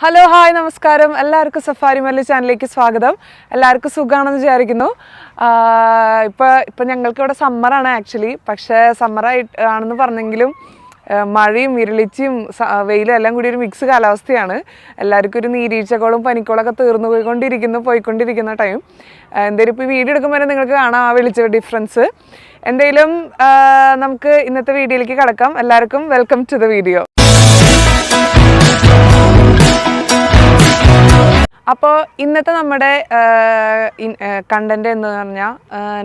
Hello hi നമസ്കാരം. എല്ലാവർക്കും safari മല്ലി ചാനലിലേക്ക് സ്വാഗതം. എല്ലാവർക്കും സുഖമാണെന്ന് വിചാരിക്കുന്നു. ഇപ്പോൾ ഇപ്പോൾ ഞങ്ങൾക്ക് ഇവിടെ സമ്മറാണ് ആക്ച്വലി പക്ഷേ സമ്മറായിട്ട് ആണെന്ന് പറഞ്ഞെങ്കിലും മഴയും ഇരുളിച്ചും വെയിലും എല്ലാം കൂടി ഒരു മിക്സ് കാലാവസ്ഥയാണ്. എല്ലാവർക്കും ഒരു നീരീഴ്ചകളും പനിക്കോളൊക്കെ തീർന്നു പോയിക്കൊണ്ടിരിക്കുന്നു പോയിക്കൊണ്ടിരിക്കുന്ന ടൈം എന്തായാലും ഇപ്പോൾ വീഡിയോ എടുക്കുമ്പോൾ നിങ്ങൾക്ക് കാണാം ആ വിളിച്ച ഡിഫറൻസ് എന്തെങ്കിലും നമുക്ക് ഇന്നത്തെ വീഡിയോയിലേക്ക് കടക്കാം. എല്ലാവർക്കും വെൽക്കം ടു ദ വീഡിയോ അപ്പോൾ ഇന്നത്തെ നമ്മുടെ കണ്ടന്റ് എന്ന് പറഞ്ഞാൽ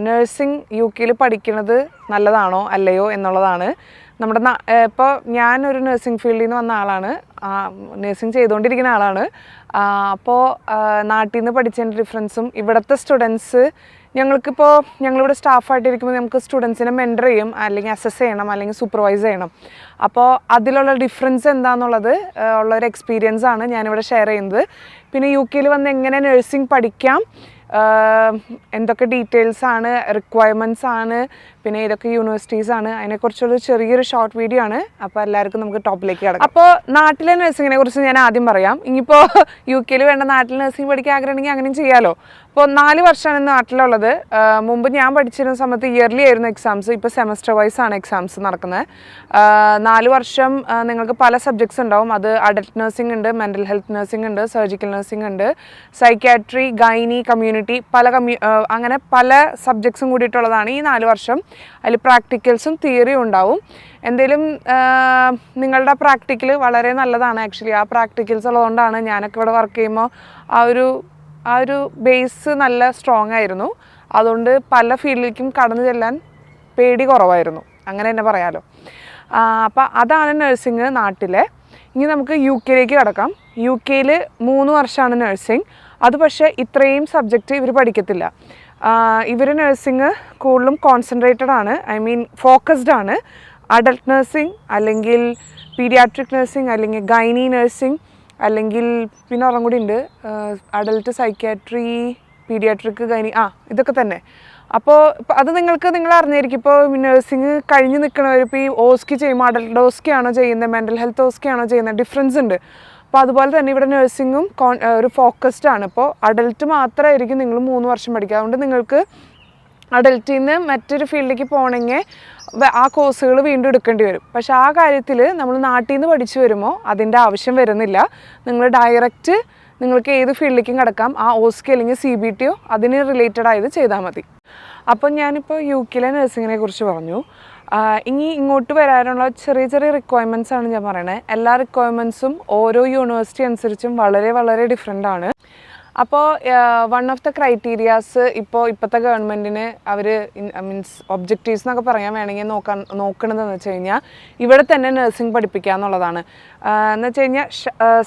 നഴ്സിംഗ് യു കെയിൽ പഠിക്കുന്നത് നല്ലതാണോ അല്ലയോ എന്നുള്ളതാണ്. നമ്മുടെ ഇപ്പോൾ ഞാനൊരു നഴ്സിംഗ് ഫീൽഡിൽ നിന്ന് വന്ന ആളാണ്. നഴ്സിംഗ് ചെയ്തുകൊണ്ടിരിക്കുന്ന ആളാണ്. അപ്പോൾ നാട്ടിൽ നിന്ന് പഠിച്ചതിന്റെ ഡിഫറൻസും ഇവിടുത്തെ സ്റ്റുഡൻസ് ഞങ്ങൾക്കിപ്പോൾ ഞങ്ങളിവിടെ സ്റ്റാഫായിട്ടിരിക്കുമ്പോൾ നമുക്ക് സ്റ്റുഡൻസിനെ മെന്റർ ചെയ്യും അല്ലെങ്കിൽ അസസ് ചെയ്യണം അല്ലെങ്കിൽ സൂപ്പർവൈസ് ചെയ്യണം. അപ്പോൾ അതിലുള്ള ഡിഫറൻസ് എന്താണെന്നുള്ളത് ഉള്ള ഒരു എക്സ്പീരിയൻസ് ആണ് ഞാനിവിടെ ഷെയർ ചെയ്യുന്നത്. പിന്നെ യു കെയിൽ വന്ന് എങ്ങനെ നഴ്സിംഗ് പഠിക്കാം? എന്തൊക്കെ ഡീറ്റെയിൽസ് ആണ് റിക്വയർമെന്റ്സ് ആണ് പിന്നെ ഏതൊക്കെ യൂണിവേഴ്സിറ്റീസ് ആണ് അതിനെക്കുറിച്ചുള്ള ചെറിയൊരു ഷോർട്ട് വീഡിയോ ആണ്. അപ്പോൾ എല്ലാവർക്കും നമുക്ക് ടോപ്പിലേക്ക് കിടക്കാം. അപ്പോൾ നാട്ടിലെ നഴ്സിങ്ങിനെ കുറിച്ച് ഞാൻ ആദ്യം പറയാം. ഇനിയിപ്പോൾ യു കെയിൽ വേണ്ട നാട്ടിൽ നഴ്സിംഗ് പഠിക്കാൻ ആഗ്രഹമുണ്ടെങ്കിൽ അങ്ങനെയും ചെയ്യാമല്ലോ അപ്പോൾ നാല് വർഷമാണ് നാട്ടിലുള്ളത്. മുമ്പ് ഞാൻ പഠിച്ചിരുന്ന സമയത്ത് ഇയർലി ആയിരുന്നു എക്സാംസ് ഇപ്പോൾ സെമസ്റ്റർ വൈസ് ആണ് എക്സാംസ് നടക്കുന്നത്. നാല് വർഷം നിങ്ങൾക്ക് പല സബ്ജക്ട്സ് ഉണ്ടാവും. അത് അഡൽട്ട് നഴ്സിംഗ് ഉണ്ട് മെന്റൽ ഹെൽത്ത് നഴ്സിംഗ് ഉണ്ട് സർജിക്കൽ നഴ്സിംഗ് ഉണ്ട് സൈക്യാട്രി ഗൈനി കമ്മ്യൂണിറ്റി പല കമ്മ്യൂ അങ്ങനെ പല സബ്ജക്ട്സും കൂടിയിട്ടുള്ളതാണ് ഈ നാല് വർഷം. അതിൽ പ്രാക്ടിക്കൽസും തിയറിയും ഉണ്ടാവും. എന്തേലും നിങ്ങളുടെ പ്രാക്ടിക്കൽ വളരെ നല്ലതാണ്. ആക്ച്വലി ആ പ്രാക്ടിക്കൽസ് ഉള്ളതുകൊണ്ടാണ് ഞാനൊക്കെ ഇവിടെ വർക്ക് ചെയ്യുമ്പോൾ ആ ഒരു ആ ഒരു ബേസ് നല്ല സ്ട്രോങ് ആയിരുന്നു. അതുകൊണ്ട് പല ഫീൽഡിലേക്കും കടന്നു ചെല്ലാൻ പേടി കുറവായിരുന്നു. അങ്ങനെ തന്നെ പറയാമല്ലോ അപ്പോൾ അതാണ് നഴ്സിംഗ് നാട്ടിലെ. ഇനി നമുക്ക് യു കെയിലേക്ക് കിടക്കാം. യു കെയിൽ മൂന്ന് വർഷമാണ് നഴ്സിംഗ് അത് പക്ഷേ ഇത്രയും സബ്ജക്റ്റ് ഇവർ പഠിക്കത്തില്ല. ഇവർ നഴ്സിംഗ് കൂടുതലും കോൺസെൻട്രേറ്റഡ് ആണ്. ഐ മീൻ ഫോക്കസ്ഡ് ആണ്. അഡൽട്ട് നഴ്സിംഗ് അല്ലെങ്കിൽ പീഡിയാട്രിക് നഴ്സിംഗ് അല്ലെങ്കിൽ ഗൈനി നഴ്സിംഗ് അല്ലെങ്കിൽ പിന്നെ ഒരെണ്ണം കൂടി ഉണ്ട്. അഡൽട്ട് സൈക്യാട്രി പീഡിയാട്രിക് ഗൈനി ആ ഇതൊക്കെ തന്നെ. അപ്പോൾ അത് നിങ്ങൾക്ക് നിങ്ങൾ അറിഞ്ഞായിരിക്കും. ഇപ്പോൾ നഴ്സിംഗ് കഴിഞ്ഞ് നിൽക്കണവർ ഇപ്പോൾ ഈ ഓസ്കി ചെയ്യുമ്പോൾ അഡൽട്ട് ഓസ്കി ആണോ ചെയ്യുന്നത് മെന്റൽ ഹെൽത്ത് ഓസ്കി ആണോ ചെയ്യുന്നത് ഡിഫറൻസ് ഉണ്ട്. അപ്പോൾ അതുപോലെ തന്നെ ഇവിടെ നഴ്സിംഗും ഒരു ഫോക്കസ്ഡ് ആണ്. ഇപ്പോൾ അഡൽട്ട് മാത്രമായിരിക്കും നിങ്ങൾ മൂന്ന് വർഷം പഠിക്കുക. അതുകൊണ്ട് നിങ്ങൾക്ക് അഡൽറ്റിൽ നിന്ന് മറ്റൊരു ഫീൽഡിലേക്ക് പോകണമെങ്കിൽ ആ കോഴ്സുകൾ വീണ്ടും എടുക്കേണ്ടി വരും. പക്ഷേ ആ കാര്യത്തിൽ നമ്മൾ നാട്ടിൽ നിന്ന് പഠിച്ചു വരുമ്പോൾ അതിന്റെ ആവശ്യം വരുന്നില്ല. നിങ്ങൾ ഡയറക്റ്റ് നിങ്ങൾക്ക് ഏത് ഫീൽഡിലേക്കും കിടക്കാം. ആ ഓസ്കി അല്ലെങ്കിൽ സി ബി ടിയോ അതിന് റിലേറ്റഡ് ആയത് ചെയ്താൽ മതി. അപ്പം ഞാനിപ്പോൾ യു കെയിലെ നഴ്സിങ്ങിനെ കുറിച്ച് പറഞ്ഞു. ഇനി ഇങ്ങോട്ട് വരാനുള്ള ചെറിയ ചെറിയ റിക്വയർമെന്റ്സ് ആണ് ഞാൻ പറയണത് എല്ലാ റിക്വയർമെന്റ്സും ഓരോ യൂണിവേഴ്സിറ്റി അനുസരിച്ചും വളരെ വളരെ ഡിഫറെന്റ് ആണ്. അപ്പോൾ വൺ ഓഫ് ദ ക്രൈറ്റീരിയാസ് ഇപ്പോൾ ഇപ്പോഴത്തെ ഗവൺമെന്റിന് അവർ മീൻസ് ഒബ്ജക്റ്റീവ്സ് എന്നൊക്കെ പറയാൻ വേണമെങ്കിൽ നോക്കാൻ നോക്കണതെന്ന് വെച്ച് കഴിഞ്ഞാൽ ഇവിടെ തന്നെ നഴ്സിംഗ് പഠിപ്പിക്കുക എന്നുള്ളതാണ്. എന്ന് വെച്ച് കഴിഞ്ഞാൽ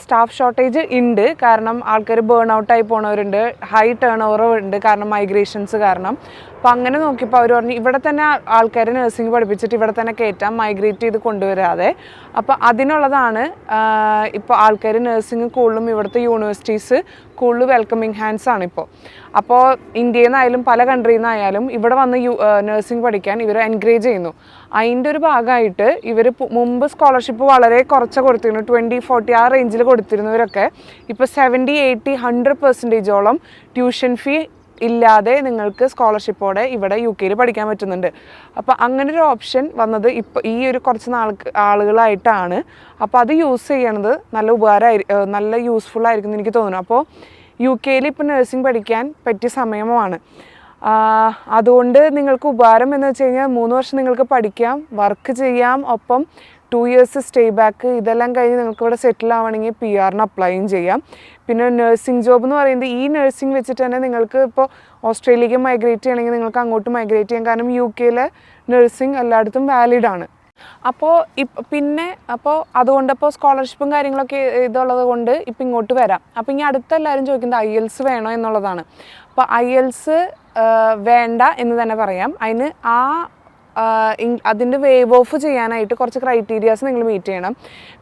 സ്റ്റാഫ് ഷോർട്ടേജ് ഉണ്ട് കാരണം ആൾക്കാർ ബേൺ ഔട്ടായി പോണവരുണ്ട്. ഹൈ ടേൺ ഓവർ ഉണ്ട് കാരണം മൈഗ്രേഷൻസ് കാരണം. അപ്പോൾ അങ്ങനെ നോക്കിയപ്പോൾ അവർ പറഞ്ഞു ഇവിടെ തന്നെ ആൾക്കാർ നഴ്സിംഗ് പഠിപ്പിച്ചിട്ട് ഇവിടെ തന്നെ കയറ്റാം മൈഗ്രേറ്റ് ചെയ്ത് കൊണ്ടുവരാതെ. അപ്പോൾ അതിനുള്ളതാണ് ഇപ്പോൾ ആൾക്കാർ നഴ്സിംഗ് കൂടുതലും ഇവിടുത്തെ യൂണിവേഴ്സിറ്റീസ് കൂടുതൽ വെൽക്കമിങ് ഹാൻഡ്സ് ആണ് ഇപ്പോൾ അപ്പോൾ ഇന്ത്യയിൽ നിന്നായാലും പല കൺട്രിയിൽ നിന്നായാലും ഇവിടെ വന്ന് യു നഴ്സിംഗ് പഠിക്കാൻ ഇവർ എൻകറേജ് ചെയ്യുന്നു. അതിന്റെ ഒരു ഭാഗമായിട്ട് ഇവർ മുമ്പ് സ്കോളർഷിപ്പ് വളരെ കുറച്ച് കൊടുത്തിരുന്നു. ട്വന്റി ഫോർട്ടി ആ റേഞ്ചിൽ കൊടുത്തിരുന്നവരൊക്കെ ഇപ്പോൾ സെവന്റി എയ്റ്റി ഹൺഡ്രഡ് പെർസെന്റേജോളം ട്യൂഷൻ ഫീ ഇല്ലാതെ നിങ്ങൾക്ക് സ്കോളർഷിപ്പോടെ ഇവിടെ യു കെയിൽ പഠിക്കാൻ പറ്റുന്നുണ്ട്. അപ്പോൾ അങ്ങനെ ഒരു ഓപ്ഷൻ വന്നത് ഇപ്പോൾ ഈ ഒരു കുറച്ച് നാൾക്ക് ആളുകളായിട്ടാണ്. അപ്പോൾ അത് യൂസ് ചെയ്യണത് നല്ല ഉപകാരമായി നല്ല യൂസ്ഫുൾ ആയിരിക്കും എന്ന് എനിക്ക് തോന്നുന്നു. അപ്പോൾ യു കെയിൽ ഇപ്പോൾ നഴ്സിംഗ് പഠിക്കാൻ പറ്റിയ സമയമാണ്. അതുകൊണ്ട് നിങ്ങൾക്ക് ഉപകാരം എന്ന് വെച്ച് കഴിഞ്ഞാൽ മൂന്ന് വർഷം നിങ്ങൾക്ക് പഠിക്കാം വർക്ക് ചെയ്യാം. ഒപ്പം ടു ഇയേഴ്സ് സ്റ്റേ ബാക്ക് ഇതെല്ലാം കഴിഞ്ഞ് നിങ്ങൾക്ക് ഇവിടെ സെറ്റിൽ ആവണമെങ്കിൽ പി ആറിന് അപ്ലൈയും ചെയ്യാം. പിന്നെ നഴ്സിംഗ് ജോബ് എന്ന് പറയുന്നത് ഈ നഴ്സിംഗ് വെച്ചിട്ട് തന്നെ നിങ്ങൾക്ക് ഇപ്പോൾ ഓസ്ട്രേലിയക്ക് മൈഗ്രേറ്റ് ചെയ്യണമെങ്കിൽ നിങ്ങൾക്ക് അങ്ങോട്ട് മൈഗ്രേറ്റ് ചെയ്യാം. കാരണം യു കെയിലെ നഴ്സിംഗ് എല്ലായിടത്തും വാലിഡ് ആണ്. അപ്പോൾ പിന്നെ അപ്പോൾ അതുകൊണ്ടപ്പോൾ സ്കോളർഷിപ്പും കാര്യങ്ങളൊക്കെ ഇതുള്ളത് കൊണ്ട് ഇപ്പം ഇങ്ങോട്ട് വരാം. അപ്പോൾ ഇനി അടുത്ത എല്ലാവരും ചോദിക്കുന്നത് ഐ എൽസ് വേണോ എന്നുള്ളതാണ്. അപ്പോൾ ഐ എൽസ് വേണ്ട എന്ന് തന്നെ പറയാം. അതിന് ആ അതിന്റെ വേവ് ഓഫ് ചെയ്യാനായിട്ട് കുറച്ച് ക്രൈറ്റീരിയാസ് നിങ്ങൾ മീറ്റ് ചെയ്യണം.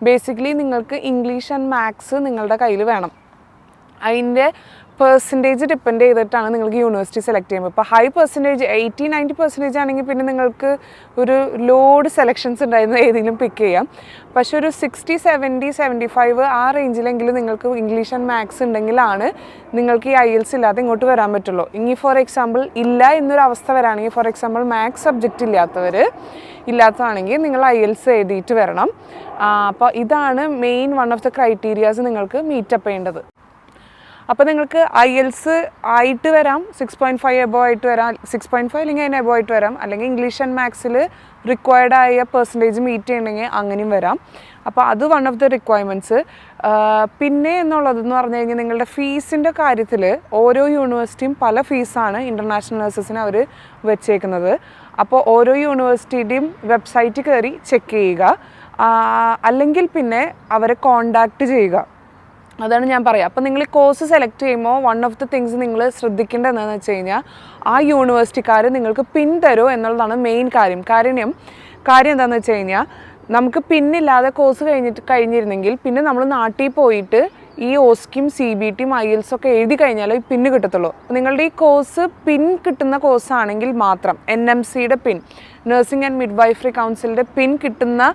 ബേസിക്കലി നിങ്ങൾക്ക് ഇംഗ്ലീഷ് ആൻഡ് മാത്സ് നിങ്ങളുടെ കയ്യിൽ വേണം. അതിന്റെ പെർസെന്റേജ് ഡിപ്പെൻഡ് ചെയ്തിട്ടാണ് നിങ്ങൾക്ക് യൂണിവേഴ്സിറ്റി സെലക്ട് ചെയ്യുമ്പോൾ ഇപ്പോൾ high percentage eighty ninety percentage ആണെങ്കിൽ പിന്നെ നിങ്ങൾക്ക് ഒരു ലോഡ് സെലക്ഷൻസ് ഉണ്ടായിരുന്നു ഏതെങ്കിലും പിക്ക് ചെയ്യാം. പക്ഷേ ഒരു സിക്സ്റ്റി സെവന്റി സെവന്റി ഫൈവ് ആ റേഞ്ചിലെങ്കിലും നിങ്ങൾക്ക് ഇംഗ്ലീഷ് ആൻഡ് മാത്സ് ഉണ്ടെങ്കിലാണ് നിങ്ങൾക്ക് ഈ ഐ എൽസ് ഇല്ലാതെ ഇങ്ങോട്ട് വരാൻ പറ്റുള്ളൂ. ഇനി ഫോർ എക്സാമ്പിൾ ഇല്ല എന്നൊരു അവസ്ഥ വരാണെങ്കിൽ ഫോർ എക്സാമ്പിൾ മാത്സ് സബ്ജക്റ്റ് ഇല്ലാത്തവർ ഇല്ലാത്തതാണെങ്കിൽ നിങ്ങൾ ഐ എൽസ് എഴുതിയിട്ട് വരണം. അപ്പോൾ ഇതാണ് main one of the criterias നിങ്ങൾക്ക് മീറ്റപ്പ് ചെയ്യേണ്ടത്. അപ്പോൾ നിങ്ങൾക്ക് ഐ എൽസ് ആയിട്ട് വരാം സിക്സ് പോയിന്റ് ഫൈവ് എബോ ആയിട്ട് വരാം സിക്സ് പോയിന്റ് ഫൈവ് അല്ലെങ്കിൽ അതിന് എബോ ആയിട്ട് വരാം. അല്ലെങ്കിൽ ഇംഗ്ലീഷ് ആൻഡ് മാത്സിൽ റിക്വയർഡ് ആയ പെർസെന്റേജ് മീറ്റ് ചെയ്യണമെങ്കിൽ അങ്ങനെയും വരാം. അപ്പോൾ അത് വൺ ഓഫ് ദി റിക്വയർമെന്റ്സ് പിന്നെ എന്നുള്ളതെന്ന് പറഞ്ഞു കഴിഞ്ഞാൽ നിങ്ങളുടെ ഫീസിന്റെ കാര്യത്തിൽ ഓരോ യൂണിവേഴ്സിറ്റിയും പല ഫീസാണ് ഇന്റർനാഷണൽ നഴ്സസിന് അവർ വെച്ചേക്കുന്നത്. അപ്പോൾ ഓരോ യൂണിവേഴ്സിറ്റിയുടെയും വെബ്സൈറ്റ് കയറി ചെക്ക് ചെയ്യുക. അല്ലെങ്കിൽ പിന്നെ അവരെ കോണ്ടാക്റ്റ് ചെയ്യുക. അതാണ് ഞാൻ പറയുക അപ്പോൾ നിങ്ങൾ കോഴ്സ് സെലക്ട് ചെയ്യുമ്പോൾ വൺ ഓഫ് ദി തിങ്സ് നിങ്ങൾ ശ്രദ്ധിക്കേണ്ടത് എന്താണെന്ന് വെച്ച് കഴിഞ്ഞാൽ ആ യൂണിവേഴ്സിറ്റിക്കാർ നിങ്ങൾക്ക് പിൻ തരുമോ എന്നുള്ളതാണ് മെയിൻ കാര്യം. കാര്യം കാര്യം എന്താണെന്ന് വെച്ച് കഴിഞ്ഞാൽ നമുക്ക് പിന്നില്ലാതെ കോഴ്സ് കഴിഞ്ഞിട്ട് കഴിഞ്ഞിരുന്നെങ്കിൽ പിന്നെ നമ്മൾ നാട്ടിൽ പോയിട്ട് ഈ ഓസ്കിയും സി ബി ടിയും ഐ എൽസ് ഒക്കെ എഴുതി കഴിഞ്ഞാലേ ഈ പിന്ന് കിട്ടത്തുള്ളൂ. നിങ്ങളുടെ ഈ കോഴ്സ് പിൻ കിട്ടുന്ന കോഴ്സ് ആണെങ്കിൽ മാത്രം എൻ എം സിയുടെ PIN nursing and midwifery കൗൺസിലിന്റെ പിൻ കിട്ടുന്ന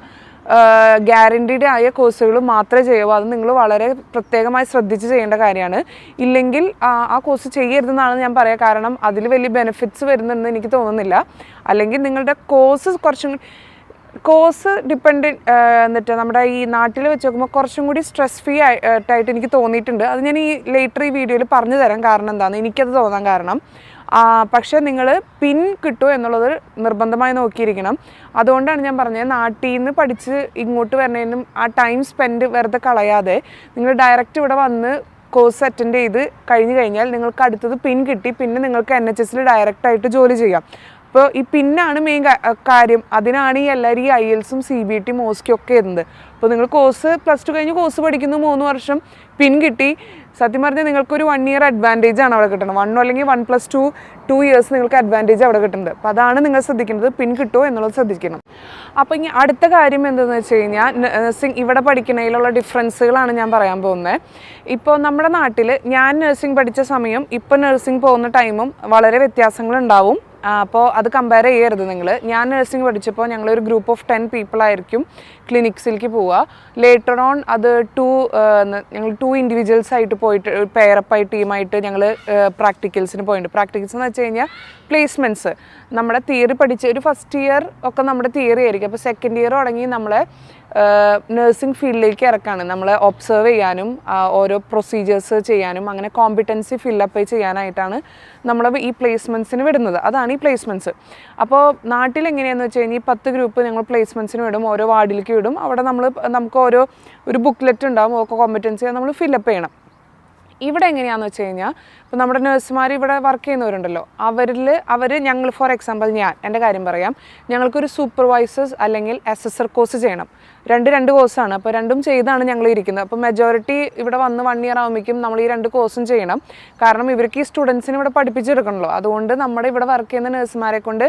ഗ്യാരണ്ടീഡ് ആയ കോഴ്സുകൾ മാത്രമേ ചെയ്യൂ അത് നിങ്ങൾ വളരെ പ്രത്യേകമായി ശ്രദ്ധിച്ച് ചെയ്യേണ്ട കാര്യമാണ്. ഇല്ലെങ്കിൽ ആ കോഴ്സ് ചെയ്യരുതെന്നാണ് ഞാൻ പറയുക കാരണം അതിൽ വലിയ ബെനിഫിറ്റ്സ് വരുന്നുണ്ടെന്ന് എനിക്ക് തോന്നുന്നില്ല. അല്ലെങ്കിൽ നിങ്ങളുടെ കോഴ്സ് കുറച്ചും കോഴ്സ് ഡിപ്പെൻഡ് എന്നിട്ട് നമ്മുടെ ഈ നാട്ടിൽ വെച്ച് നോക്കുമ്പോൾ കുറച്ചും കൂടി സ്ട്രെസ് ഫ്രീ ആയിട്ടായിട്ട് എനിക്ക് തോന്നിയിട്ടുണ്ട്. അത് ഞാൻ ഈ ലേറ്റർ ഈ വീഡിയോയിൽ പറഞ്ഞു തരാം കാരണം എന്താണെന്ന് എനിക്കത് തോന്നാൻ കാരണം. പക്ഷേ നിങ്ങൾ പിൻ കിട്ടുമോ എന്നുള്ളത് നിർബന്ധമായി നോക്കിയിരിക്കണം. അതുകൊണ്ടാണ് ഞാൻ പറഞ്ഞത് നാട്ടിൽ നിന്ന് പഠിച്ച് ഇങ്ങോട്ട് വരുന്നതിനും ആ ടൈം സ്പെൻഡ് വെറുതെ കളയാതെ നിങ്ങൾ ഡയറക്റ്റ് ഇവിടെ വന്ന് കോഴ്സ് അറ്റൻഡ് ചെയ്ത് കഴിഞ്ഞ് കഴിഞ്ഞാൽ നിങ്ങൾക്ക് അടുത്തത് പിൻ കിട്ടി പിന്നെ നിങ്ങൾക്ക് എൻ എച്ച് എസിൽ ഡയറക്റ്റായിട്ട് ജോലി ചെയ്യാം. അപ്പോൾ ഈ പിന്നാണ് മെയിൻ കാര്യം. അതിനാണ് ഈ എല്ലാവരും ഈ ഐ എൽസും സി ബി ടി മോസ്റ്റും ഒക്കെ എന്ത് അപ്പോൾ നിങ്ങൾ കോഴ്സ് പ്ലസ് ടു കഴിഞ്ഞ് കോഴ്സ് പഠിക്കുന്നു മൂന്ന് വർഷം. പിൻ കിട്ടി. സത്യം പറഞ്ഞാൽ നിങ്ങൾക്കൊരു വൺ ഇയർ അഡ്വാന്റേജ് ആണ് അവിടെ കിട്ടുന്നത് വൺ അല്ലെങ്കിൽ one plus two two years നിങ്ങൾക്ക് അഡ്വാന്റേജ് അവിടെ കിട്ടുന്നത് അപ്പോൾ അതാണ് നിങ്ങൾ ശ്രദ്ധിക്കുന്നത് പിൻ കിട്ടുമോ എന്നുള്ളത് ശ്രദ്ധിക്കണം. അപ്പോൾ ഇനി അടുത്ത കാര്യം എന്തെന്ന് വെച്ച് കഴിഞ്ഞാൽ നഴ്സിംഗ് ഇവിടെ പഠിക്കുന്നതിലുള്ള ഡിഫറൻസുകളാണ് ഞാൻ പറയാൻ പോകുന്നത് ഇപ്പോൾ നമ്മുടെ നാട്ടിൽ ഞാൻ നഴ്സിംഗ് പഠിച്ച സമയം ഇപ്പോൾ നഴ്സിംഗ് പോകുന്ന ടൈമും വളരെ വ്യത്യാസങ്ങളുണ്ടാവും. അപ്പോൾ അത് കമ്പയർ ചെയ്യരുത് നിങ്ങൾ ഞാൻ നഴ്സിംഗ് പഠിച്ചപ്പോൾ ഞങ്ങളൊരു ഗ്രൂപ്പ് ഓഫ് ടെൻ പീപ്പിൾ ആയിരിക്കും ക്ലിനിക്സിലേക്ക് പോവുക ലേറ്റർ ഓൺ അത് ടു ഞങ്ങൾ ടു ഇൻഡിവിജ്വൽസ് ആയിട്ട് പോയിട്ട് പെയറപ്പായി ടീമായിട്ട് ഞങ്ങൾ പ്രാക്ടിക്കൽസിന് പോയിട്ടുണ്ട് പ്രാക്ടിക്കൽസ് എന്ന് വെച്ച് കഴിഞ്ഞാൽ പ്ലേസ്മെന്റ്സ് നമ്മുടെ തിയറി പഠിച്ച് ഒരു ഫസ്റ്റ് ഇയർ ഒക്കെ നമ്മുടെ തിയറി ആയിരിക്കും. അപ്പോൾ സെക്കൻഡ് ഇയർ തുടങ്ങി നമ്മളെ നഴ്സിംഗ് ഫീൽഡിലേക്ക് ഇറക്കാണ്. നമ്മളെ ഒബ്സർവ് ചെയ്യാനും ഓരോ പ്രൊസീജിയേഴ്സ് ചെയ്യാനും അങ്ങനെ കോമ്പിറ്റൻസി ഫില്ലപ്പ് ചെയ്യാനായിട്ടാണ് നമ്മൾ ഈ പ്ലേസ്മെന്റ്സിന് വിടുന്നത്. അതാണ് ഈ പ്ലേസ്മെന്റ്സ് അപ്പോൾ നാട്ടിൽ എങ്ങനെയാണെന്ന് വെച്ച് കഴിഞ്ഞാൽ ഈ പത്ത് ഗ്രൂപ്പ് ഞങ്ങൾ പ്ലേസ്മെന്റ്സിന് വിടും ഓരോ വാർഡിലേക്ക് വിടും. അവിടെ നമ്മൾ നമുക്ക് ഓരോ ഒരു ബുക്ക്ലെറ്റ് ഉണ്ടാവും ഓക്കെ കോമ്പിറ്റൻസി നമ്മൾ ഫില്ലപ്പ് ചെയ്യണം. ഇവിടെ എങ്ങനെയാണെന്ന് വെച്ച് കഴിഞ്ഞാൽ ഇപ്പോൾ നമ്മുടെ നഴ്സുമാർ ഇവിടെ വർക്ക് ചെയ്യുന്നവരുണ്ടല്ലോ. അവരിൽ അവർ ഞങ്ങൾ ഫോർ എക്സാമ്പിൾ ഞാൻ എന്റെ കാര്യം പറയാം. ഞങ്ങൾക്കൊരു സൂപ്പർവൈസേഴ്സ് അല്ലെങ്കിൽ അസസർ കോഴ്സ് ചെയ്യണം. രണ്ട് രണ്ട് കോഴ്സാണ് അപ്പോൾ രണ്ടും ചെയ്താണ് ഞങ്ങൾ ഇരിക്കുന്നത്. അപ്പോൾ മെജോറിറ്റി ഇവിടെ വന്ന് വൺ ഇയർ ആകുമ്പോഴേക്കും നമ്മൾ ഈ രണ്ട് കോഴ്സും ചെയ്യണം. കാരണം ഇവർക്ക് ഈ സ്റ്റുഡൻസിന് ഇവിടെ പഠിപ്പിച്ചെടുക്കണല്ലോ. അതുകൊണ്ട് നമ്മുടെ ഇവിടെ വർക്ക് ചെയ്യുന്ന നഴ്സുമാരെ കൊണ്ട്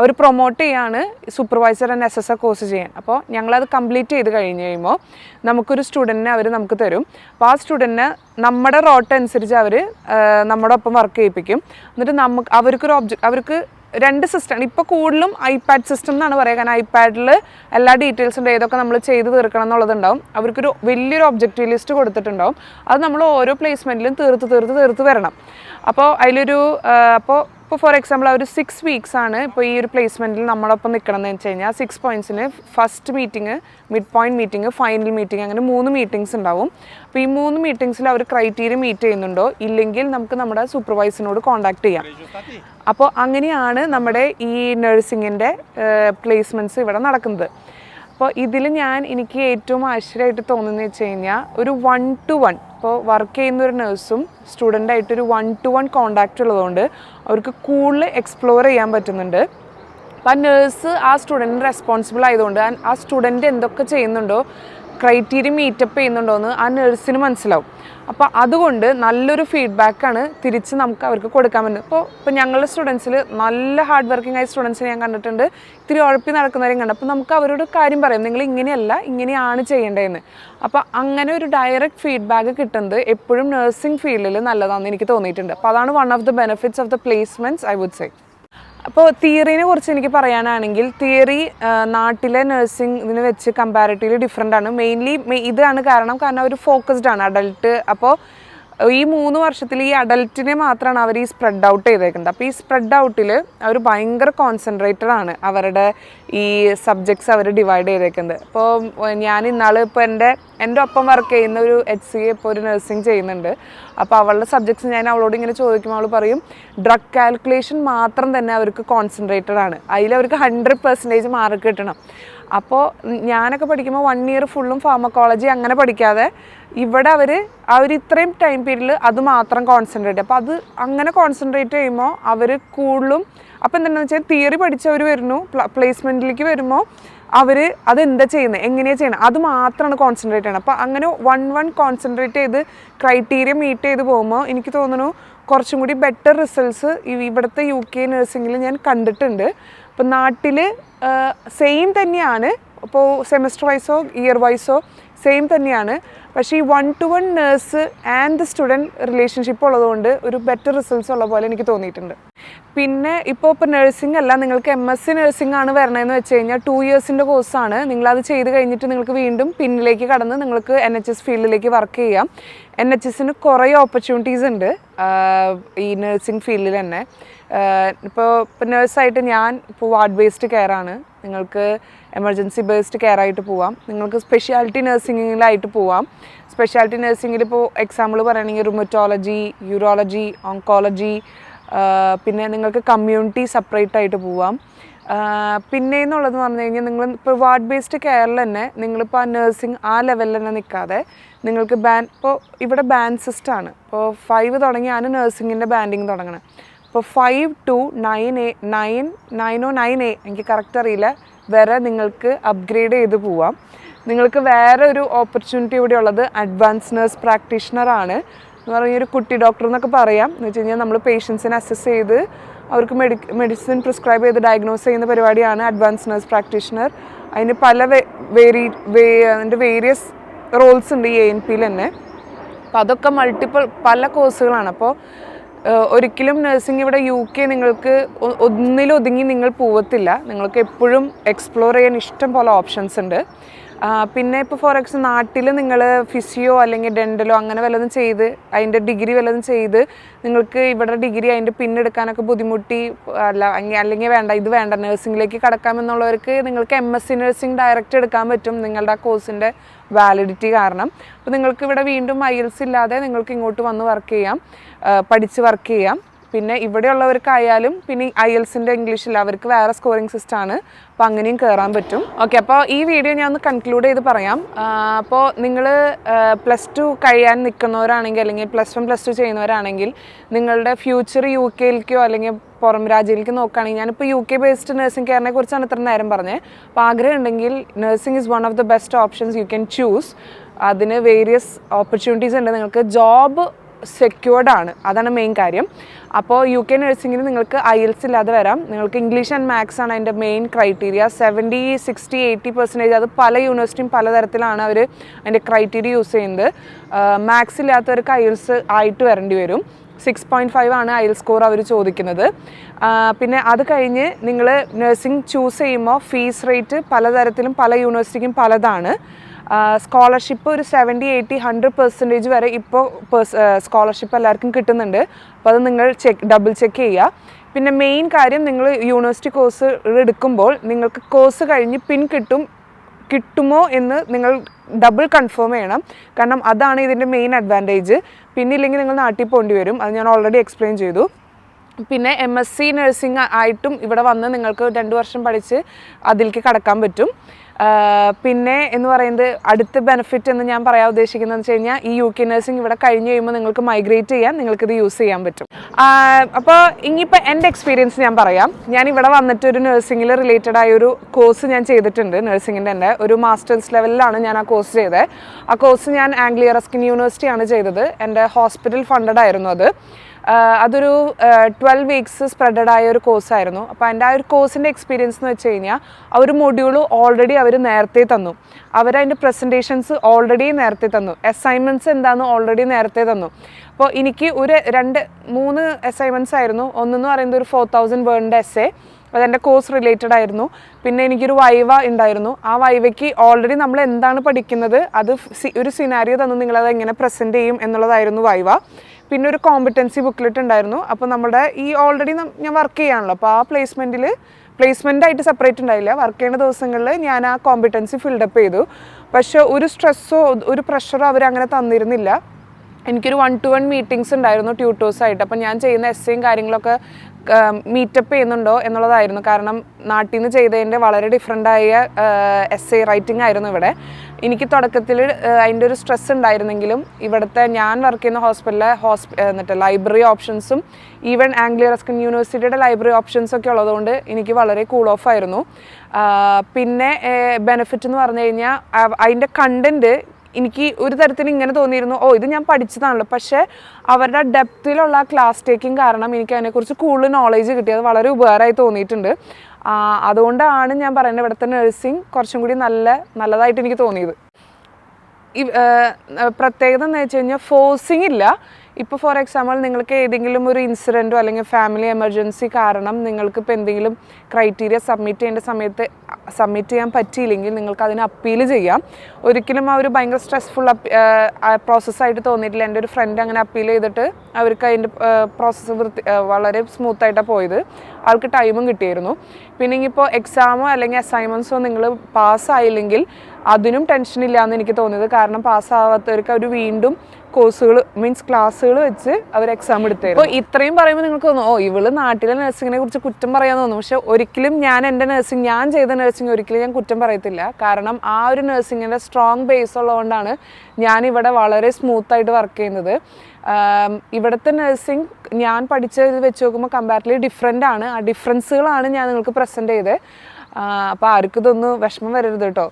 അവർ പ്രൊമോട്ട് ചെയ്യാണ് supervisor and S S A course ചെയ്യാൻ. അപ്പോൾ ഞങ്ങളത് കംപ്ലീറ്റ് ചെയ്ത് കഴിഞ്ഞ് കഴിയുമ്പോൾ നമുക്കൊരു സ്റ്റുഡന്റിനെ അവർ നമുക്ക് തരും. അപ്പോൾ ആ സ്റ്റുഡന്റിനെ നമ്മുടെ റോട്ട് അനുസരിച്ച് അവർ നമ്മുടെ ഒപ്പം വർക്ക് ചെയ്യിപ്പിക്കും. എന്നിട്ട് നമുക്ക് അവർക്കൊരു ഒബ്ജക്ട് അവർക്ക് രണ്ട് സിസ്റ്റം ഇപ്പോൾ കൂടുതലും ഐപാഡ് സിസ്റ്റം എന്നാണ് പറയുക. കാരണം ഐപാഡിൽ എല്ലാ ഡീറ്റെയിൽസും ഏതൊക്കെ നമ്മൾ ചെയ്ത് തീർക്കണം എന്നുള്ളതുണ്ടാവും. അവർക്കൊരു വലിയൊരു ഒബ്ജക്റ്റീവ് ലിസ്റ്റ് കൊടുത്തിട്ടുണ്ടാവും. അത് നമ്മൾ ഓരോ പ്ലേസ്മെന്റിലും തീർത്ത് തീർത്ത് തീർത്ത് വരണം. അപ്പോൾ അതിലൊരു അപ്പോൾ ഇപ്പോൾ ഫോർ എക്സാമ്പിൾ ആ ഒരു സിക്സ് വീക്സ് ആണ് ഇപ്പോൾ ഈ ഒരു പ്ലേസ്മെന്റിൽ നമ്മളൊപ്പം നിൽക്കണം എന്ന് വെച്ച് കഴിഞ്ഞാൽ six പോയിന്റ്സിന് first meeting mid point meeting final meeting അങ്ങനെ മൂന്ന് മീറ്റിംഗ്സ് ഉണ്ടാവും. അപ്പോൾ ഈ മൂന്ന് മീറ്റിംഗ്സിൽ അവർ ക്രൈറ്റീരിയ മീറ്റ് ചെയ്യുന്നുണ്ടോ? ഇല്ലെങ്കിൽ നമുക്ക് നമ്മുടെ സൂപ്പർവൈസറിനോട് കോൺടാക്ട് ചെയ്യാം. അപ്പോൾ അങ്ങനെയാണ് നമ്മുടെ ഈ നഴ്സിങ്ങിന്റെ പ്ലേസ്മെന്റ്സ് ഇവിടെ നടക്കുന്നത്. അപ്പോൾ ഇതിൽ ഞാൻ എനിക്ക് ഏറ്റവും ആശ്ചര്യമായിട്ട് തോന്നുന്നത് വെച്ച് കഴിഞ്ഞാൽ ഒരു വൺ ടു വൺ ഇപ്പോൾ വർക്ക് ചെയ്യുന്ന ഒരു നഴ്സും സ്റ്റുഡന്റായിട്ട് ഒരു വൺ ടു വൺ കോണ്ടാക്റ്റ് ഉള്ളതുകൊണ്ട് അവർക്ക് കൂടുതൽ എക്സ്പ്ലോർ ചെയ്യാൻ പറ്റുന്നുണ്ട്. അപ്പോൾ ആ നേഴ്സ് ആ സ്റ്റുഡന്റിന് റെസ്പോൺസിബിൾ ആയതുകൊണ്ട് ആ സ്റ്റുഡന്റ് എന്തൊക്കെ ചെയ്യുന്നുണ്ടോ ക്രൈറ്റീരിയ മീറ്റപ്പ് ചെയ്യുന്നുണ്ടോ എന്ന് ആ നഴ്സിന് മനസ്സിലാവും. അപ്പോൾ അതുകൊണ്ട് നല്ലൊരു ഫീഡ്ബാക്കാണ് തിരിച്ച് നമുക്ക് അവർക്ക് കൊടുക്കാൻ പറ്റുന്നത്. ഇപ്പോൾ ഇപ്പോൾ ഞങ്ങളുടെ സ്റ്റുഡൻസിൽ നല്ല ഹാർഡ് വർക്കിംഗ് ആയ സ്റ്റുഡൻസിനെ ഞാൻ കണ്ടിട്ടുണ്ട്. ഇത്തിരി ഉഴപ്പി നടക്കുന്നവരെയും കണ്ടു. അപ്പോൾ നമുക്ക് അവരോട് കാര്യം പറയും. നിങ്ങൾ ഇങ്ങനെയല്ല ഇങ്ങനെയാണ് ചെയ്യേണ്ടതെന്ന്. അപ്പോൾ അങ്ങനെ ഒരു ഡയറക്റ്റ് ഫീഡ്ബാക്ക് കിട്ടുന്നത് എപ്പോഴും നഴ്സിംഗ് ഫീൽഡിൽ നല്ലതാണെന്ന് എനിക്ക് തോന്നിയിട്ടുണ്ട്. അപ്പോൾ അതാണ് one of the benefits of the placements I would say അപ്പോൾ തിയറിനെ കുറിച്ച് എനിക്ക് പറയാനാണെങ്കിൽ തിയറി നാട്ടിലെ നഴ്സിംഗ് ഇതിന് വെച്ച് കമ്പാരിറ്റീവ്ലി ഡിഫറെന്റ് ആണ്. മെയിൻലി ഇതാണ് കാരണം കാരണം അവർ ഫോക്കസ്ഡ് ആണ് അഡൾട്ട് അപ്പോൾ ഈ മൂന്ന് വർഷത്തിൽ ഈ അഡൽറ്റിനെ മാത്രമാണ് അവർ ഈ സ്പ്രെഡ് ഔട്ട് ചെയ്തേക്കുന്നത്. അപ്പോൾ ഈ സ്പ്രെഡ് ഔട്ടിൽ അവർ ഭയങ്കര കോൺസെൻട്രേറ്റഡ് ആണ് അവരുടെ ഈ സബ്ജക്ട്സ് അവർ ഡിവൈഡ് ചെയ്തേക്കുന്നത്. അപ്പോൾ ഞാൻ ഇന്നാൾ ഇപ്പോൾ എന്റെ എന്റെ ഒപ്പം വർക്ക് ചെയ്യുന്ന ഒരു എച്ച് സി ഇപ്പോൾ ഒരു നഴ്സിംഗ് ചെയ്യുന്നുണ്ട്. അപ്പോൾ അവളുടെ സബ്ജക്ട്സ് ഞാൻ അവളോട് ഇങ്ങനെ ചോദിക്കുമ്പോൾ അവൾ പറയും ഡ്രഗ് കാൽക്കുലേഷൻ മാത്രം തന്നെ അവർക്ക് കോൺസെൻട്രേറ്റഡ് ആണ്. അതിൽ അവർക്ക് ഹൺഡ്രഡ് പെർസെന്റേജ് മാർക്ക് കിട്ടണം. അപ്പോൾ ഞാനൊക്കെ പഠിക്കുമ്പോൾ വൺ ഇയർ ഫുള്ളും ഫാർമക്കോളജി അങ്ങനെ പഠിക്കാതെ ഇവിടെ അവർ അവർ ഇത്രയും ടൈം പീരീഡിൽ അത് മാത്രം കോൺസെൻട്രേറ്റ് അപ്പോൾ അത് അങ്ങനെ കോൺസെൻട്രേറ്റ് ചെയ്യുമ്പോൾ അവർ കൂടുതലും അപ്പോൾ എന്താണെന്ന് വെച്ചാൽ തിയറി പഠിച്ചവർ വരുന്നു പ്ലേസ്മെന്റിലേക്ക് വരുമ്പോൾ അവർ അതെന്താ ചെയ്യുന്നത് എങ്ങനെയാണ് ചെയ്യണം അത് മാത്രമാണ് കോൺസെൻട്രേറ്റ് ചെയ്യണം. അപ്പോൾ അങ്ങനെ വൺ വൺ കോൺസെൻട്രേറ്റ് ചെയ്ത് ക്രൈറ്റീരിയ മീറ്റ് ചെയ്ത് പോകുമ്പോൾ എനിക്ക് തോന്നുന്നു കുറച്ചും കൂടി ബെറ്റർ റിസൾട്ട്സ് ഇവിടുത്തെ യു കെ നഴ്സിംഗിൽ ഞാൻ കണ്ടിട്ടുണ്ട്. അപ്പോൾ നാട്ടിൽ സെയിം തന്നെയാണ്. അപ്പോൾ സെമസ്റ്റർ വൈസോ ഇയർ വൈസോ സെയിം തന്നെയാണ്. പക്ഷേ ഈ one to one nurse and the student relationship ഉള്ളതുകൊണ്ട് ഒരു ബെറ്റർ റിസൾട്ട്സ് ഉള്ള പോലെ എനിക്ക് തോന്നിയിട്ടുണ്ട്. പിന്നെ ഇപ്പോൾ ഇപ്പോൾ നഴ്സിംഗ് അല്ല നിങ്ങൾക്ക് എം എസ് സി നഴ്സിംഗ് ആണ് വരണമെന്ന് വെച്ച് കഴിഞ്ഞാൽ ടു ഇയേഴ്സിന്റെ കോഴ്സാണ് നിങ്ങളത് ചെയ്ത് കഴിഞ്ഞിട്ട് നിങ്ങൾക്ക് വീണ്ടും പിന്നിലേക്ക് കടന്ന് നിങ്ങൾക്ക് എൻ എച്ച് എസ് ഫീൽഡിലേക്ക് വർക്ക് ചെയ്യാം. എൻ എച്ച് എസിന് കുറേ ഓപ്പർച്യൂണിറ്റീസ് ഉണ്ട് ഈ നഴ്സിംഗ് ഫീൽഡിൽ തന്നെ. ഇപ്പോൾ ഇപ്പോൾ നേഴ്സായിട്ട് ഞാൻ ഇപ്പോൾ വാർഡ് ബേസ്ഡ് കെയർ ആണ്. നിങ്ങൾക്ക് എമർജൻസി ബേസ്ഡ് കെയർ ആയിട്ട് പോവാം. നിങ്ങൾക്ക് സ്പെഷ്യാലിറ്റി നഴ്സിംഗിലായിട്ട് പോവാം. സ്പെഷ്യാലിറ്റി നഴ്സിംഗിൽ ഇപ്പോൾ എക്സാമ്പിൾ പറയുകയാണെങ്കിൽ റുമറ്റോളജി യൂറോളജി ഓങ്കോളജി പിന്നെ നിങ്ങൾക്ക് കമ്മ്യൂണിറ്റി സെപ്പറേറ്റ് ആയിട്ട് പോവാം. പിന്നെ എന്നുള്ളത് പറഞ്ഞു കഴിഞ്ഞാൽ നിങ്ങൾ ഇപ്പോൾ വാർഡ് ബേസ്ഡ് കെയറിൽ തന്നെ നിങ്ങളിപ്പോൾ ആ നഴ്സിംഗ് ആ ലെവലിൽ തന്നെ നിൽക്കാതെ നിങ്ങൾക്ക് ബാൻ ഇപ്പോൾ ഇവിടെ ബാൻഡ് സിസ്റ്റം ആണ്. ഇപ്പോൾ ഫൈവ് തുടങ്ങിയാണ് നഴ്സിംഗിന്റെ ബാൻഡിങ് തുടങ്ങണം അപ്പോൾ five to nine A nine നയനോ nine A എനിക്ക് കറക്റ്റ് അറിയില്ല. വരെ നിങ്ങൾക്ക് അപ്ഗ്രേഡ് ചെയ്ത് പോവാം. നിങ്ങൾക്ക് വേറെ ഒരു ഓപ്പർച്യൂണിറ്റി ഇവിടെ ഉള്ളത് അഡ്വാൻസ് നേഴ്സ് പ്രാക്ടീഷണർ ആണ്. എന്ന് പറഞ്ഞാൽ ഒരു കുട്ടി ഡോക്ടർ എന്നൊക്കെ പറയാം. എന്ന് വെച്ച് കഴിഞ്ഞാൽ നമ്മൾ പേഷ്യൻസിനെ അസസ് ചെയ്ത് അവർക്ക് മെഡി മെഡിസിൻ പ്രിസ്ക്രൈബ് ചെയ്ത് ഡയഗ്നോസ് ചെയ്യുന്ന പരിപാടിയാണ് അഡ്വാൻസ് നേഴ്സ് പ്രാക്ടീഷണർ അതിന് പല വേരി വേ അതിന്റെ വേരിയസ് റോൾസ് ഉണ്ട് ഈ എ എൻ പിയിൽ തന്നെ. അപ്പോൾ അതൊക്കെ മൾട്ടിപ്പിൾ പല കോഴ്സുകളാണ് അപ്പോൾ ഒരിക്കലും നഴ്സിംഗ് ഇവിടെ യു കെ നിങ്ങൾക്ക് ഒന്നിലൊതുങ്ങി നിങ്ങൾ പോവത്തില്ല. നിങ്ങൾക്ക് എപ്പോഴും എക്സ്പ്ലോർ ചെയ്യാൻ ഇഷ്ടം പോലെ ഓപ്ഷൻസ് ഉണ്ട്. പിന്നെ ഇപ്പോൾ ഫോർ എക്സ് നാട്ടിൽ നിങ്ങൾ ഫിസിയോ അല്ലെങ്കിൽ ഡെന്റലോ അങ്ങനെ വല്ലതും ചെയ്ത് അതിന്റെ ഡിഗ്രി വല്ലതും ചെയ്ത് നിങ്ങൾക്ക് ഇവിടെ ഡിഗ്രി അതിന്റെ പിന്നെടുക്കാനൊക്കെ ബുദ്ധിമുട്ടി അല്ല അല്ലെങ്കിൽ വേണ്ട ഇത് വേണ്ട നഴ്സിംഗിലേക്ക് കടക്കാമെന്നുള്ളവർക്ക് നിങ്ങൾക്ക് M S C nursing direct എടുക്കാൻ പറ്റും നിങ്ങളുടെ ആ കോഴ്സിന്റെ വാലിഡിറ്റി കാരണം. അപ്പോൾ നിങ്ങൾക്ക് ഇവിടെ വീണ്ടും ഐ എൽസ് ഇല്ലാതെ നിങ്ങൾക്ക് ഇങ്ങോട്ട് വന്ന് വർക്ക് ചെയ്യാം പഠിച്ച് വർക്ക് ചെയ്യാം. പിന്നെ ഇവിടെയുള്ളവർക്കായാലും പിന്നെ ഐ എൽസിന്റെ ഇംഗ്ലീഷിൽ അവർക്ക് വേറെ സ്കോറിംഗ് സിസ്റ്റം ആണ്. അപ്പോൾ അങ്ങനെയും കയറാൻ പറ്റും. ഓക്കെ അപ്പോൾ ഈ വീഡിയോ ഞാൻ ഒന്ന് കൺക്ലൂഡ് ചെയ്ത് പറയാം. അപ്പോൾ നിങ്ങൾ പ്ലസ് ടു കഴിയാൻ നിൽക്കുന്നവരാണെങ്കിൽ അല്ലെങ്കിൽ പ്ലസ് വൺ പ്ലസ് ടു ചെയ്യുന്നവരാണെങ്കിൽ നിങ്ങളുടെ ഫ്യൂച്ചർ യു കെയിലേക്കോ അല്ലെങ്കിൽ പുറം രാജ്യയിലേക്ക് നോക്കുകയാണെങ്കിൽ ഞാനിപ്പോൾ യു കെ ബേസ്ഡ് നഴ്സിംഗ് കെയറിനെ കുറിച്ചാണ് ഇത്ര നേരം പറഞ്ഞത്. അപ്പോൾ ആഗ്രഹം ഉണ്ടെങ്കിൽ nursing is one of the best options you can choose അതിന് വേരിയസ് ഓപ്പർച്യൂണിറ്റീസ് ഉണ്ട്. നിങ്ങൾക്ക് ജോബ് സെക്യൂർഡ് ആണ്. അതാണ് മെയിൻ കാര്യം. അപ്പോൾ യു കെ നഴ്സിംഗിന് നിങ്ങൾക്ക് ഐ എൽസ് ഇല്ലാതെ വരാം. നിങ്ങൾക്ക് ഇംഗ്ലീഷ് ആൻഡ് മാത്സ് ആണ് അതിന്റെ main criteria seventy sixty eighty percentage അത് പല യൂണിവേഴ്സിറ്റിയും പലതരത്തിലാണ് അവർ അതിന്റെ ക്രൈറ്റീരിയ യൂസ് ചെയ്യുന്നത്. മാത്സ് ഇല്ലാത്തവർക്ക് ഐ എൽസ് ആയിട്ട് വരേണ്ടി വരും. സിക്സ് പോയിന്റ് ഫൈവ് ആണ് ഐൽ സ്കോർ അവർ ചോദിക്കുന്നത്. പിന്നെ അത് കഴിഞ്ഞ് നിങ്ങൾ നഴ്സിംഗ് ചൂസ് ചെയ്യുമ്പോൾ ഫീസ് റേറ്റ് പലതരത്തിലും പല യൂണിവേഴ്സിറ്റിക്കും പലതാണ്. സ്കോളർഷിപ്പ് ഒരു സെവന്റി എയ്റ്റി ഹൺഡ്രഡ് പെർസെന്റേജ് വരെ ഇപ്പോൾ സ്കോളർഷിപ്പ് എല്ലാവർക്കും കിട്ടുന്നുണ്ട്. അപ്പോൾ അത് നിങ്ങൾ ചെക്ക് ഡബിൾ ചെക്ക് ചെയ്യുക പിന്നെ മെയിൻ കാര്യം നിങ്ങൾ യൂണിവേഴ്സിറ്റി കോഴ്സ് എടുക്കുമ്പോൾ നിങ്ങൾക്ക് കോഴ്സ് കഴിഞ്ഞ് പിൻ കിട്ടും കിട്ടുമോ എന്ന് നിങ്ങൾ ഡബിൾ കൺഫേം ചെയ്യണം. കാരണം അതാണ് ഇതിന്റെ മെയിൻ അഡ്വാന്റേജ് പിന്നെ ഇല്ലെങ്കിൽ നിങ്ങൾ നാട്ടിൽ പോകേണ്ടി വരും. അത് ഞാൻ ഓൾറെഡി എക്സ്പ്ലെയിൻ ചെയ്തു. പിന്നെ എം എസ് സി നഴ്സിംഗ് ആയിട്ടും ഇവിടെ വന്ന് നിങ്ങൾക്ക് രണ്ട് വർഷം പഠിച്ച് അതിലേക്ക് കടക്കാൻ പറ്റും. പിന്നെ എന്ന് പറയുന്നത് അടുത്ത ബെനിഫിറ്റ് എന്ന് ഞാൻ പറയാൻ ഉദ്ദേശിക്കുന്നത് വെച്ച് കഴിഞ്ഞാൽ ഈ യു കെ നഴ്സിംഗ് ഇവിടെ കഴിഞ്ഞ് കഴിയുമ്പോൾ നിങ്ങൾക്ക് മൈഗ്രേറ്റ് ചെയ്യാം നിങ്ങൾക്ക് ഇത് യൂസ് ചെയ്യാൻ പറ്റും. അപ്പോൾ ഇനിയിപ്പോൾ എന്റെ എക്സ്പീരിയൻസ് ഞാൻ പറയാം. ഞാൻ ഇവിടെ വന്നിട്ട് ഒരു നഴ്സിംഗിൽ റിലേറ്റഡ് ആയ ഒരു കോഴ്സ് ഞാൻ ചെയ്തിട്ടുണ്ട്. നഴ്സിംഗിന്റെ തന്നെ. ഒരു മാസ്റ്റേഴ്സ് ലെവലിലാണ് ഞാൻ ആ കോഴ്സ് ചെയ്തത്. ആ കോഴ്സ് ഞാൻ ആംഗ്ലിയറസ്കിൻ യൂണിവേഴ്സിറ്റിയാണ് ചെയ്തത്. എന്റെ ഹോസ്പിറ്റൽ ഫണ്ടഡ് ആയിരുന്നു അത്. അതൊരു ട്വൽവ് വീക്സ് സ്പ്രെഡഡ് ആയ ഒരു കോഴ്സായിരുന്നു അപ്പോൾ എന്റെ ആ ഒരു കോഴ്സിന്റെ എക്സ്പീരിയൻസ് എന്ന് വെച്ച് കഴിഞ്ഞാൽ ആ ഒരു മൊഡ്യൂൾ ഓൾറെഡി അവർ നേരത്തെ തന്നു. അവരതിന്റെ പ്രസന്റേഷൻസ് ഓൾറെഡി നേരത്തെ തന്നു. അസൈൻമെന്റ്സ് എന്താണെന്ന് ഓൾറെഡി നേരത്തെ തന്നു. അപ്പോൾ എനിക്ക് ഒരു രണ്ട് മൂന്ന് അസൈൻമെന്റ്സ് ആയിരുന്നു. ഒന്നെന്ന് പറയുന്നത് ഒരു ഫോർ തൗസൻഡ് വേർഡിന്റെ എസ് എ അതെന്റെ കോഴ്സ് റിലേറ്റഡ് ആയിരുന്നു. പിന്നെ എനിക്കൊരു വൈവ ഉണ്ടായിരുന്നു. ആ വൈവയ്ക്ക് ഓൾറെഡി നമ്മൾ എന്താണ് പഠിക്കുന്നത്? അത് ഒരു സിനാരിയോ തന്നു. നിങ്ങളത് എങ്ങനെ പ്രസന്റ് ചെയ്യും എന്നുള്ളതായിരുന്നു വൈവ. പിന്നെ ഒരു കോമ്പറ്റൻസി ബുക്ക്ലെറ്റ് ഉണ്ടായിരുന്നു. അപ്പോൾ നമ്മുടെ ഈ ഓൾറെഡി ഞാൻ വർക്ക് ചെയ്യാണല്ലോ. അപ്പോൾ ആ പ്ലേസ്മെന്റിൽ പ്ലേസ്മെന്റ് ആയിട്ട് സെപ്പറേറ്റ് ഉണ്ടായില്ല. വർക്ക് ചെയ്യുന്ന ദിവസങ്ങളിൽ ഞാൻ ആ കോമ്പറ്റൻസി ഫിൽഡപ്പ് ചെയ്തു. പക്ഷേ ഒരു സ്ട്രെസ്സോ ഒരു പ്രഷറോ അവരങ്ങനെ തന്നിരുന്നില്ല. എനിക്കൊരു വൺ ടു വൺ മീറ്റിംഗ്സ് ഉണ്ടായിരുന്നു ട്യൂട്ടേഴ്സായിട്ട് അപ്പം ഞാൻ ചെയ്യുന്ന എസ്സേയും കാര്യങ്ങളൊക്കെ മീറ്റപ്പ് ചെയ്യുന്നുണ്ടോ എന്നുള്ളതായിരുന്നു. കാരണം നാട്ടിൽ നിന്ന് ചെയ്തതിന്റെ വളരെ ഡിഫറെന്റായ ആയ എസ് എ റൈറ്റിംഗ് ആയിരുന്നു ഇവിടെ. എനിക്ക് തുടക്കത്തിൽ അതിന്റെ ഒരു സ്ട്രെസ് ഉണ്ടായിരുന്നെങ്കിലും ഇവിടുത്തെ ഞാൻ വർക്ക് ചെയ്യുന്ന ഹോസ്പിറ്റലിലെ ഹോസ്പി എന്നിട്ട് ലൈബ്രറി ഓപ്ഷൻസും ഈവൻ ആംഗ്ലിയ റസ്കിൻ യൂണിവേഴ്സിറ്റിയുടെ ലൈബ്രറി ഓപ്ഷൻസ് ഒക്കെ ഉള്ളതുകൊണ്ട് എനിക്ക് വളരെ കൂൾ ഓഫ് ആയിരുന്നു. പിന്നെ ബെനിഫിറ്റ് എന്ന് പറഞ്ഞു കഴിഞ്ഞാൽ അതിന്റെ കണ്ടന്റ് എനിക്ക് ഒരു തരത്തിൽ ഇങ്ങനെ തോന്നിയിരുന്നു ഓ ഇത് ഞാൻ പഠിച്ചതാണല്ലോ. പക്ഷേ അവരുടെ ഡെപ്തിലുള്ള ക്ലാസ് ടേക്കിംഗ് കാരണം എനിക്ക് അതിനെക്കുറിച്ച് കൂടുതൽ നോളേജ് കിട്ടിയത് വളരെ ഉപകാരമായി തോന്നിയിട്ടുണ്ട്. അതുകൊണ്ടാണ് ഞാൻ പറയുന്നത് ഇവിടുത്തെ നഴ്സിംഗ് കുറച്ചും കൂടി നല്ല നല്ലതായിട്ട് എനിക്ക് തോന്നിയത്. പ്രത്യേകത എന്ന് വെച്ച് കഴിഞ്ഞാൽ ഫോഴ്സിങ് ഇല്ല. ഇപ്പോൾ ഫോർ എക്സാമ്പിൾ നിങ്ങൾക്ക് ഏതെങ്കിലും ഒരു ഇൻസിഡന്റോ അല്ലെങ്കിൽ ഫാമിലി എമർജൻസി കാരണം നിങ്ങൾക്ക് ഇപ്പോൾ എന്തെങ്കിലും ക്രൈറ്റീരിയ സബ്മിറ്റ് ചെയ്യേണ്ട സമയത്ത് സബ്മിറ്റ് ചെയ്യാൻ പറ്റിയില്ലെങ്കിൽ നിങ്ങൾക്ക് അതിന് അപ്പീൽ ചെയ്യാം. ഒരിക്കലും ആ ഒരു ഭയങ്കര സ്ട്രെസ്ഫുൾ പ്രോസസ്സായിട്ട് തോന്നിയിട്ടില്ല. എന്റെ ഒരു ഫ്രണ്ട് അങ്ങനെ അപ്പീൽ ചെയ്തിട്ട് അവർക്ക് അതിന്റെ പ്രോസസ്സ് വൃത്തി വളരെ സ്മൂത്തായിട്ടാണ് പോയത്. ആൾക്ക് ടൈമും കിട്ടിയിരുന്നു. പിന്നെ ഇനിയിപ്പോൾ എക്സാമോ അല്ലെങ്കിൽ അസൈൻമെന്റ്സോ നിങ്ങൾ പാസ്സായില്ലെങ്കിൽ അതിനും ടെൻഷൻ ഇല്ല എന്ന് എനിക്ക് തോന്നിയത്. കാരണം പാസ്സാവാത്തവർക്ക് അവർ വീണ്ടും കോഴ്സുകൾ മീൻസ് ക്ലാസ്സുകൾ വെച്ച് അവർ എക്സാം എടുത്തേ അപ്പോൾ ഇത്രയും പറയുമ്പോൾ നിങ്ങൾക്ക് തോന്നും ഓ ഇവൾ നാട്ടിലെ നഴ്സിങ്ങിനെ കുറിച്ച് കുറ്റം പറയാൻ തോന്നും പക്ഷെ ഒരിക്കലും ഞാൻ എന്റെ നഴ്സിംഗ് ഞാൻ ചെയ്ത നഴ്സിംഗ് ഒരിക്കലും ഞാൻ കുറ്റം പറയത്തില്ല. കാരണം ആ ഒരു നഴ്സിങ്ങിന്റെ സ്ട്രോങ് ബേസ് ഉള്ളതുകൊണ്ടാണ് ഞാൻ ഇവിടെ വളരെ സ്മൂത്തായിട്ട് വർക്ക് ചെയ്യുന്നത്. ഇവിടുത്തെ നഴ്സിംഗ് ഞാൻ പഠിച്ചത് വെച്ച് നോക്കുമ്പോൾ കമ്പാരിറ്റീവ്ലി ഡിഫറെന്റ് ആണ്. ആ ഡിഫറൻസുകളാണ് ഞാൻ നിങ്ങൾക്ക് പ്രസന്റ് ചെയ്തത്. അപ്പോൾ ആർക്കും ഇതൊന്നും വിഷമം വരരുത് കേട്ടോ.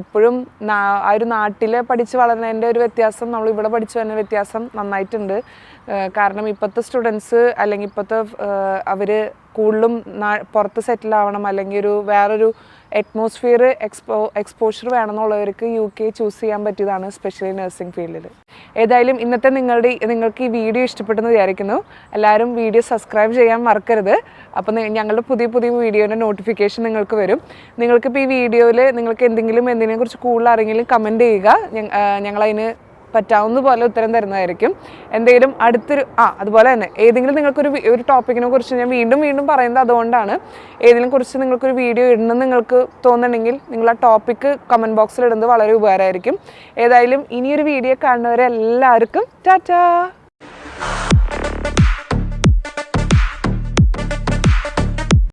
എപ്പോഴും ആ ഒരു നാട്ടിൽ പഠിച്ച് വളർന്നതിന്റെ ഒരു വ്യത്യാസം നമ്മൾ ഇവിടെ പഠിച്ചു വരുന്ന വ്യത്യാസം നന്നായിട്ടുണ്ട്. കാരണം ഇപ്പോഴത്തെ സ്റ്റുഡൻസ് അല്ലെങ്കിൽ ഇപ്പോഴത്തെ അവർ കൂടുതലും പുറത്ത് സെറ്റിൽ ആവണം അല്ലെങ്കിൽ ഒരു വേറൊരു അറ്റ്മോസ്ഫിയർ എക്സ്പോ എക്സ്പോഷർ വേണമെന്നുള്ളവർക്ക് യു കെ ചൂസ് ചെയ്യാൻ പറ്റിയതാണ് സ്പെഷ്യലി നഴ്സിംഗ് ഫീൽഡിൽ ഏതായാലും ഇന്നത്തെ നിങ്ങളുടെ നിങ്ങൾക്ക് ഈ വീഡിയോ ഇഷ്ടപ്പെട്ടെന്ന് വിചാരിക്കുന്നു. എല്ലാവരും വീഡിയോ സബ്സ്ക്രൈബ് ചെയ്യാൻ മറക്കരുത്. അപ്പോൾ ഞങ്ങളുടെ പുതിയ പുതിയ വീഡിയോന്റെ നോട്ടിഫിക്കേഷൻ നിങ്ങൾക്ക് വരും. നിങ്ങൾക്കിപ്പോൾ ഈ വീഡിയോയിൽ നിങ്ങൾക്ക് എന്തെങ്കിലും എന്തിനെക്കുറിച്ച് കൂടുതൽ അറിയെങ്കിലും കമന്റ് ചെയ്യുക. ഞങ്ങളതിന് പറ്റാവുന്ന പോലെ ഉത്തരം തരുന്നതായിരിക്കും. എന്തെങ്കിലും അടുത്തൊരു ആ അതുപോലെ തന്നെ ഏതെങ്കിലും നിങ്ങൾക്കൊരു ഒരു ടോപ്പിക്കിനെ കുറിച്ച് ഞാൻ വീണ്ടും വീണ്ടും പറയുന്നത് അതുകൊണ്ടാണ്. ഏതെങ്കിലും കുറിച്ച് നിങ്ങൾക്കൊരു വീഡിയോ ഇടണം നിങ്ങൾക്ക് തോന്നുന്നുണ്ടെങ്കിൽ നിങ്ങൾ ആ ടോപ്പിക്ക് കമന്റ് ബോക്സിൽ ഇടുന്നത് വളരെ ഉപകാരമായിരിക്കും. ഏതായാലും ഇനിയൊരു വീഡിയോ കാണുന്നവരെ എല്ലാവർക്കും ടാറ്റാ!